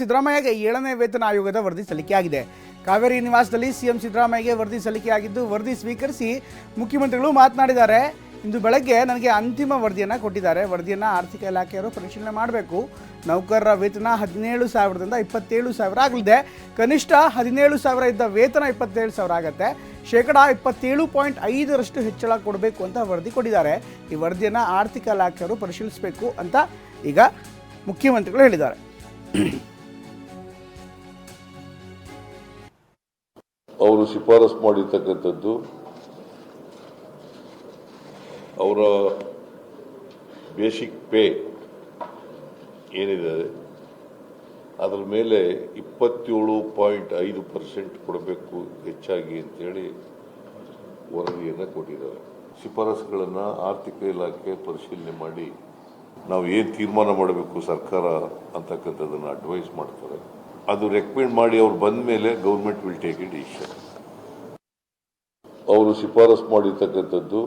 ಸಿದ್ದರಾಮಯ್ಯಗೆ ಏಳನೇ ವೇತನ ಆಯೋಗದ ವರದಿ ಸಲ್ಲಿಕೆಯಾಗಿದೆ. ಕಾವೇರಿ ನಿವಾಸದಲ್ಲಿ ಸಿಎಂ ಸಿದ್ದರಾಮಯ್ಯಗೆ ವರದಿ ಸಲ್ಲಿಕೆಯಾಗಿದ್ದು, ವರದಿ ಸ್ವೀಕರಿಸಿ ಮುಖ್ಯಮಂತ್ರಿಗಳು ಮಾತನಾಡಿದ್ದಾರೆ. ಇಂದು ಬೆಳಗ್ಗೆ ನನಗೆ ಅಂತಿಮ ವರದಿಯನ್ನು ಕೊಟ್ಟಿದ್ದಾರೆ. ವರದಿಯನ್ನು ಆರ್ಥಿಕ ಇಲಾಖೆಯವರು ಪರಿಶೀಲನೆ ಮಾಡಬೇಕು. ನೌಕರರ ವೇತನ ಹದಿನೇಳು ಸಾವಿರದಿಂದ ಇಪ್ಪತ್ತೇಳು ಸಾವಿರ ಆಗಲಿದೆ. ಕನಿಷ್ಠ ಹದಿನೇಳು ಸಾವಿರ ಇದ್ದ ವೇತನ ಇಪ್ಪತ್ತೇಳು ಸಾವಿರ ಆಗುತ್ತೆ. ಶೇಕಡ ಇಪ್ಪತ್ತೇಳು ಪಾಯಿಂಟ್ ಐದರಷ್ಟು ಹೆಚ್ಚಳ ಕೊಡಬೇಕು ಅಂತ ವರದಿ ಕೊಟ್ಟಿದ್ದಾರೆ. ಈ ವರದಿಯನ್ನು ಆರ್ಥಿಕ ಇಲಾಖೆಯವರು ಪರಿಶೀಲಿಸಬೇಕು ಅಂತ ಈಗ ಮುಖ್ಯಮಂತ್ರಿಗಳು ಹೇಳಿದ್ದಾರೆ. ಅವರು ಶಿಫಾರಸು ಮಾಡಿರ್ತಕ್ಕಂಥದ್ದು. ಅವರ ಬೇಸಿಕ್ ಪೇ ಏನಿದೆ, ಅದರ ಮೇಲೆ ಇಪ್ಪತ್ತೇಳು ಪಾಯಿಂಟ್ ಐದು ಪರ್ಸೆಂಟ್ ಕೊಡಬೇಕು ಹೆಚ್ಚಾಗಿ ಅಂತೇಳಿ ವರದಿಯನ್ನು ಕೊಟ್ಟಿದ್ದಾರೆ. ಶಿಫಾರಸುಗಳನ್ನು ಆರ್ಥಿಕ ಇಲಾಖೆ ಪರಿಶೀಲನೆ ಮಾಡಿ ನಾವು ಏನು ತೀರ್ಮಾನ ಮಾಡಬೇಕು ಸರ್ಕಾರ ಅಂತಕ್ಕಂಥದ್ದನ್ನು ಅಡ್ವೈಸ್ ಮಾಡ್ತಾರೆ. ಅದು ರೆಕಮೆಂಡ್ ಮಾಡಿ ಅವ್ರು ಬಂದ ಮೇಲೆ government will take it decision ಅವರು ಶಿಫಾರಸು ಮಾಡಿರ್ತಕ್ಕಂಥದ್ದು